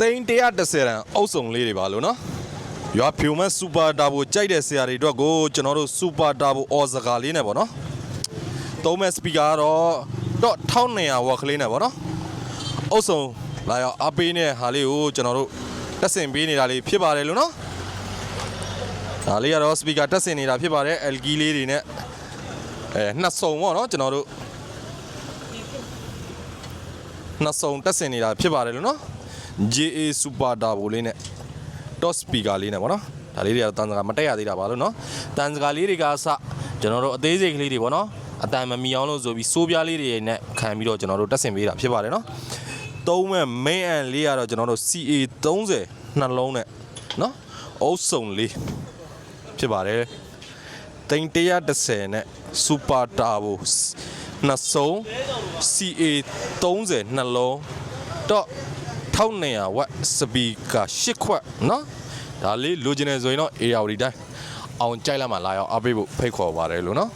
သိန်း130တန်အုပ်စုံလေးတွေပါလို့နော်ရွာဖြူမတ်စူပါတာဘိုကြိုက်တဲ့ဆရာတွေအတွက်ကိုကျွန်တော်တို့စူပါတာဘိုအော်စကာလေးနဲ့ပေါ့နော်သုံးမဲ့စပီကာကတော့တော့1200ဝတ်ကလေးနဲ့ပေါ့နော်အုပ်စုံလာရောက်အပေးနဲ့ဟာလေးကိုကျွန်တော်တို့တက်ဆင်ပေးနေတာလေးဖြစ်ပါတယ်လို့နော်ဒါလေးကတော့စပီကာတက်ဆင်နေတာဖြစ်ပါတယ် LG လေးတွေနဲ့အဲနှစ်စုံပေါ့နော်ကျွန်တော်တို့နှစ်စုံတက်ဆင်နေတာဖြစ်ပါတယ်လို့နော် JA Super Turbo လေးနဲ့ top speaker လေးနဲ့ပေါ့နော်ဒါလေးတွေကတော့တန်စကာမတက်ရသေးတာပါလို့နော်တန်စကာလေးတွေကအစကျွန်တော်တို့အသေးစိတ်ကလေးတွေပေါ့နော်အတန်မမီအောင်လို့ဆိုပြီးစိုးပြားလေးတွေနဲ့ခံပြီးတော့ကျွန်တော်တို့တက်ဆင်ပေးတာဖြစ်ပါတယ်နော်သုံးမဲ့ main and လေးကတော့ကျွန်တော်တို့ CA 30နှလုံးနဲ့နော်အုပ်စုံလေးဖြစ်ပါတယ်တိန်130နဲ့ Super Turbo နှစ်စုံ CA 30နှလုံးတော့ 1200ဝတ်စပီကာ6ခွက်နော်ဒါလေးလိုချင်တယ်ဆိုရင်တော့ AR ဒီတိုင်းအောင်ကြိုက်လာမှလာရောက်အားပေးဖို့ဖိတ်ခေါ်ပါတယ်လို့နော်